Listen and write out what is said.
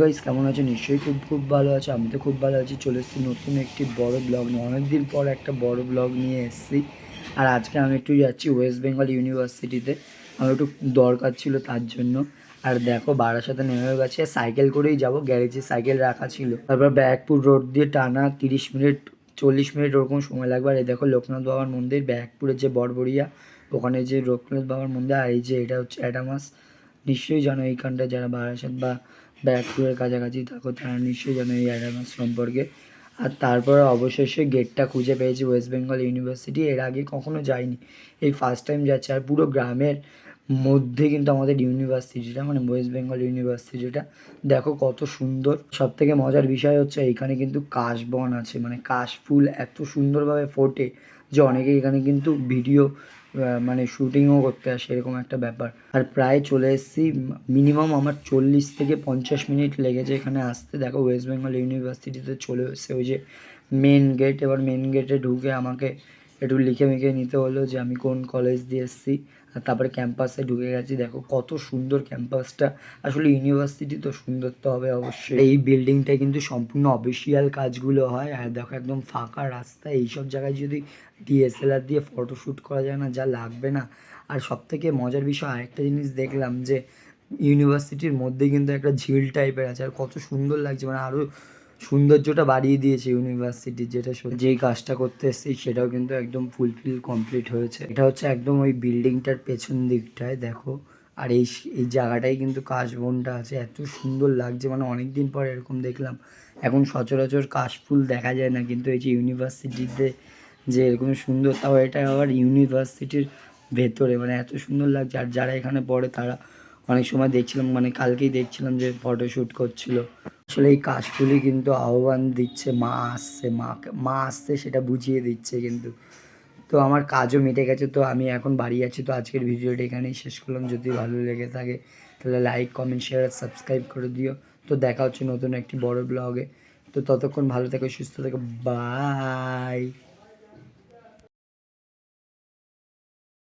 Guys কেমন আছে? নিশ্চয়ই খুব খুব ভালো আছে। আমি তো খুব ভালো আছি। চলে এসেছি নতুন একটি বড় ব্লগ নিয়ে। অনেকদিন পর একটা বড় ব্লগ নিয়ে এসেছি। আর আজকে আমি একটু যাচ্ছি ওয়েস্ট বেঙ্গল ইউনিভার্সিটিতে আমার একটু দরকার ছিল তার জন্য। আর দেখো, বারাসাতে নেমে গেছে। সাইকেল করেই যাব। গ্যারেজে সাইকেল রাখা ছিল। তারপর ব্যাগপুর রোড দিয়ে টানা তিরিশ মিনিট, চল্লিশ মিনিট ওরকম সময় লাগবে। আর এই দেখো, লোকনাথ বাবার মন্দির ব্যাগপুরের যে বড়বড়িয়া, ওখানে যে লোকনাথ বাবার মন্দির, আর এই যে এটা হচ্ছে অ্যাডামাস নিশ্চয়ই জানো এইখানটা যারা বারাসাত বা ব্যাগপুরের কাছাকাছি থাকো, তারা নিশ্চয়ই জানো এই অ্যাডামাস সম্পর্কে। আর তারপরে অবশেষে গেটটা খুঁজে পেয়েছি ওয়েস্ট বেঙ্গল ইউনিভার্সিটি এর আগে কখনো যাইনি। এই ফার্স্ট টাইম যাচ্ছে, আর পুরো গ্রামের মধ্যে কিন্তু আমাদের ইউনিভার্সিটিটা মানে ওয়েস্ট বেঙ্গল ইউনিভার্সিটিটা দেখো কত সুন্দর। সব থেকে মজার বিষয় হচ্ছে এখানে কিন্তু কাশবন আছে মানে কাশফুল এত সুন্দরভাবে ফোটে যে অনেকে এখানে কিন্তু ভিডিও মানে শুটিংও করতে আসে, এরকম একটা ব্যাপার। আর প্রায় চলে এসেছি মিনিমাম আমার চল্লিশ থেকে পঞ্চাশ মিনিট লেগেছে এখানে আসতে। দেখো ওয়েস্ট বেঙ্গল ইউনিভার্সিটিতে চলে এসেছে, ওই যে মেন গেট এবার মেন গেটে ঢুকে আমাকে একটু লিখে মিখে নিতে হলো যে আমি কোন কলেজ দিয়ে এসেছি আর তারপরে ক্যাম্পাসে ঢুকে গেছি। দেখো কত সুন্দর ক্যাম্পাসটা আসলে ইউনিভার্সিটি তো সুন্দর তো হবে অবশ্যই। এই বিল্ডিংটায় কিন্তু সম্পূর্ণ অফিসিয়াল কাজগুলো হয় আর দেখো একদম ফাঁকা রাস্তা। এইসব জায়গায় যদি ডিএসএলআর দিয়ে ফটোশ্যুট করা যায় না, যা লাগবে না। আর সব থেকে মজার বিষয়, আরেকটা জিনিস দেখলাম যে ইউনিভার্সিটির মধ্যে কিন্তু একটা ঝিল টাইপের আছে। আর কত সুন্দর লাগছে। মানে আরও সৌন্দর্যটা বাড়িয়ে দিয়েছে ইউনিভার্সিটির যেটা যেই কাজটা করতে এসেছি, সেটাও কিন্তু একদম ফুলফিল কমপ্লিট হয়েছে। এটা হচ্ছে একদম ওই বিল্ডিংটার পেছন দিকটায়, দেখো। আর এই এই জায়গাটায় কিন্তু কাশবনটা আছে। এত সুন্দর লাগছে মানে অনেক দিন পর এরকম দেখলাম। এখন সচরাচর কাশফুল দেখা যায় না, কিন্তু এই যে ইউনিভার্সিটিতে যে এরকম সুন্দর, তাও এটা আবার ইউনিভার্সিটির ভেতরে মানে এত সুন্দর লাগছে। আর যারা এখানে পড়ে, তারা অনেক সময় দেখছিলাম মানে কালকেই দেখছিলাম যে ফটোশ্যুট করছিল। আসলে এই কাজগুলি কিন্তু আহ্বান দিচ্ছে, মা আসছে মা মা আসছে সেটা বুঝিয়ে দিচ্ছে কিন্তু। তো আমার কাজও মিটে গেছে, তো আমি এখন বাড়ি আছি, তো আজকের ভিডিওটা এখানেই শেষ করলাম। যদি ভালো লেগে থাকে তাহলে লাইক কমেন্ট শেয়ার সাবস্ক্রাইব করে দিও। তো দেখা হচ্ছে নতুন একটি বড় ব্লগে তো ততক্ষণ ভালো থেকো, সুস্থ থেকো বাই